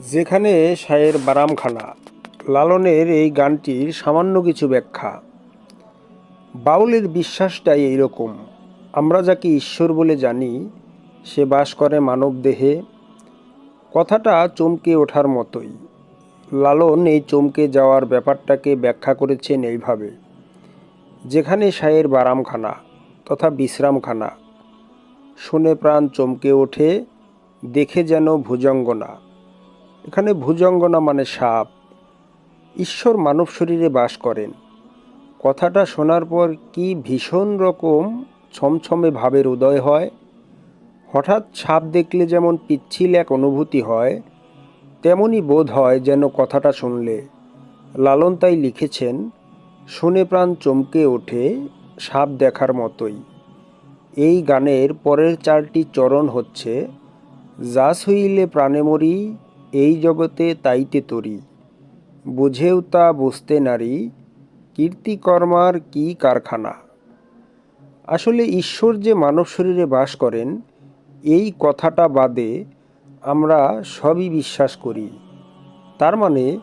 যেখানে সায়ের বারামখানা। লালনের এই গানটির সামান্য কিছু ব্যাখ্যা। বাউলের বিশ্বাসটাই এইরকম। আমরা যাকে ঈশ্বর বলে জানি, সে বাস করে মানব দেহে। কথাটা চমকে ওঠার মতোই। লালন এই চমকে যাওয়ার ব্যাপারটাকে ব্যাখ্যা করেছেন এইভাবে। যেখানে সায়ের বারামখানা তথা বিশ্রামখানা। শুনে প্রাণ চমকে ওঠে, দেখে যেন ভুজঙ্গনা। এখানে ভুজঙ্গনা মানে সাপ। ঈশ্বর মানব শরীরে বাস করেন। কথাটা শোনার পর কি ভীষণ রকম ছমছমে ভাবের উদয় হয়। হঠাৎ সাপ দেখলে যেমন পিচ্ছিল এক অনুভূতি হয়, তেমনই বোধ হয় যেন কথাটা শুনলে। লালন তাই লিখেছেন, শুনে প্রাণ চমকে ওঠে সাপ দেখার মতোই। এই গানের পরের চারটি চরণ হচ্ছে যাস হইলে প্রাণে মরি এই জগতে তাইতে তরি। বুঝেও তা বুঝতে নারী কীর্তিকর্মার কি কারখানা? আসলে ঈশ্বর যে মানব শরীরে বাস করেন, এই কথাটা বাদে আমরা সবই বিশ্বাস করি। তার মানে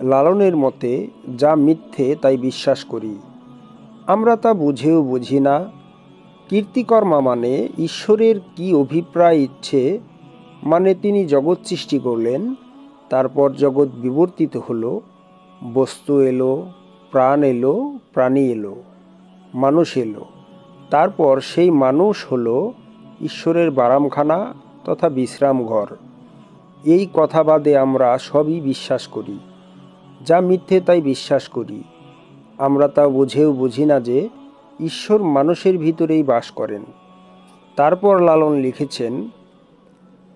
লালনের মতে যা মিথ্যে তাই বিশ্বাস করি। আমরা তা বুঝেও বুঝি না। কীর্তিকর্মা মানে ঈশ্বরের কি অভিপ্রায় ইচ্ছে মানে তিনি জগৎ সৃষ্টি করলেন, তারপর জগৎ বিবর্তিত হলো, বস্তু এলো, প্রাণ এলো, প্রাণী এলো, মানুষ এলো। তারপর সেই মানুষ হলো ঈশ্বরের বারামখানা তথা বিশ্রাম ঘর। এই কথা বাদে আমরা সবই বিশ্বাস করি, যা মিথ্যে তাই বিশ্বাস করি। আমরা তা বুঝেও বুঝি না যে ঈশ্বর মানুষের ভিতরেই বাস করেন। তারপর লালন লিখেছেন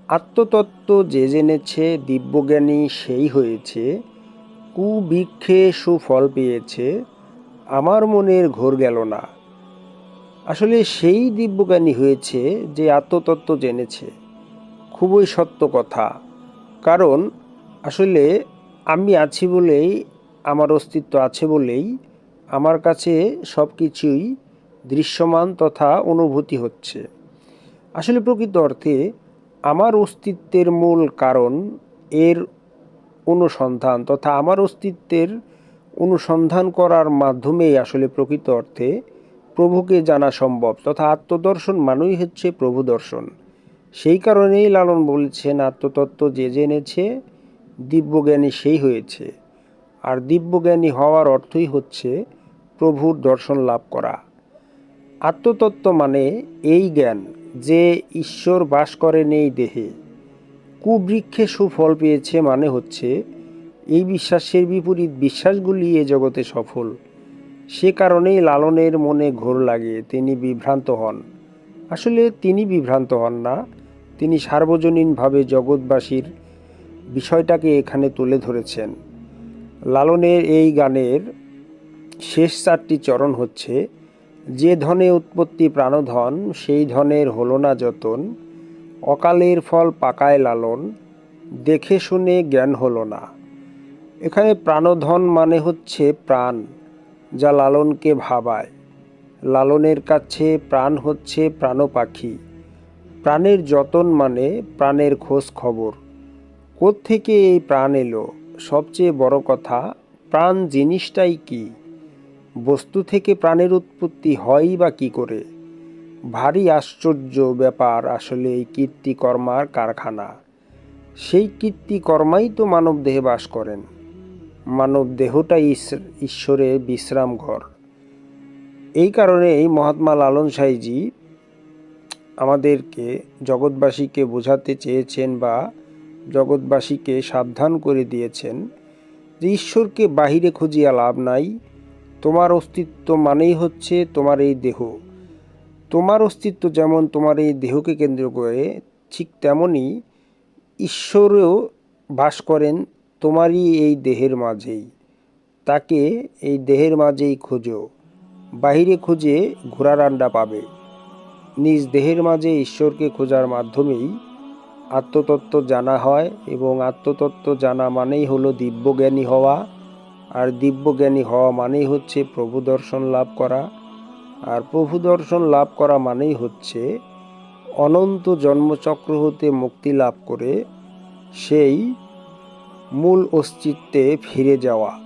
আত্মতত্ত্ব যে জেনেছে, দিব্যজ্ঞানী সেই হয়েছে। কুবৃক্ষে সুফল পেয়েছে। আমার মনের ঘোর গেল না। আসলে সেই দিব্যজ্ঞানী হয়েছে যে আত্মতত্ত্ব জেনেছে। খুবই সত্য কথা। কারণ আসলে আমি আছি বলেই, আমার অস্তিত্ব আছে বলেই, আমার কাছে সব কিছুই দৃশ্যমান তথা অনুভূতি হচ্ছে। আসলে প্রকৃত অর্থে আমার অস্তিত্বের মূল কারণ এর অনুসন্ধান তথা আমার অস্তিত্বের অনুসন্ধান করার মাধ্যমেই আসলে প্রকৃত অর্থে প্রভুকে জানা সম্ভব তথা আত্মদর্শন মানেই হচ্ছে প্রভু দর্শন। সেই কারণেই লালন বলেছেন, আত্মতত্ত্ব যে জেনেছে, দিব্যজ্ঞানী সেই হয়েছে। আর দিব্যজ্ঞানী হওয়ার অর্থই হচ্ছে প্রভুর দর্শন লাভ করা। আত্মতত্ত্ব মানে এই জ্ঞান যে ঈশ্বর বাস করেন এই দেহে। কুবৃক্ষে সুফল পেয়েছে মানে হচ্ছে এই বিশ্বাসের বিপরীত বিশ্বাসগুলি এ জগতে সফল। সে কারণেই লালনের মনে ঘোর লাগে, তিনি বিভ্রান্ত হন। আসলে তিনি বিভ্রান্ত হন না, তিনি সার্বজনীনভাবে জগৎবাসীর বিষয়টাকে এখানে তুলে ধরেছেন। লালনের এই গানের শেষ চারটি চরণ হচ্ছে যে ধনে উৎপত্তি প্রাণধন, সেই ধনের হলো না যতন। অকালের ফল পাকায় লালন, দেখে শুনে জ্ঞান হলো না। এখানে প্রাণধন মানে হচ্ছে প্রাণ, যা লালনকে ভাবায়। লালনের কাছে প্রাণ হচ্ছে প্রাণ পাখি প্রাণের যতন মানে প্রাণের খোঁজ খবর। থেকে এই প্রাণ এলো? সবচেয়ে বড় কথা, প্রাণ জিনিসটাই কি? বস্তু থেকে প্রাণের উৎপত্তি হয় বা কি করে? ভারী আশ্চর্য ব্যাপার আসলে এই কীর্তিকর্মার কারখানা। সেই কীর্তিকর্মাই তো মানব দেহে বাস করেন। মানব দেহটাই ঈশ্বরের বিশ্রাম ঘর। এই কারণেই মহাত্মা লালন সাইজি আমাদেরকে জগৎবাসীকে বোঝাতে চেয়েছেন বা জগৎবাসীকে সাবধান করে দিয়েছেন যে ঈশ্বরকে বাহিরে খুঁজিয়া লাভ নাই তোমার অস্তিত্ব মানেই হচ্ছে তোমার এই দেহ। তোমার অস্তিত্ব যেমন তোমার এই দেহকে কেন্দ্র করে, ঠিক তেমনই ঈশ্বরও বাস করেন তোমারই এই দেহের মাঝেই। তাকে এই দেহের মাঝেই খোঁজো, বাহিরে খুঁজে ঘোড়ার আন্ডা পাবে। নিজ দেহের মাঝে ঈশ্বরকে খোঁজার মাধ্যমেই আত্মতত্ত্ব জানা হয় এবং আত্মতত্ত্ব জানা মানেই হলো দিব্যজ্ঞানী হওয়া। আর দিব্যজ্ঞানী হওয়া মানেই হচ্ছে প্রভু দর্শন লাভ করা। আর প্রভু দর্শন লাভ করা মানেই হচ্ছে অনন্ত জন্মচক্র হতে মুক্তি লাভ করে সেই মূল অস্তিত্বে ফিরে যাওয়া।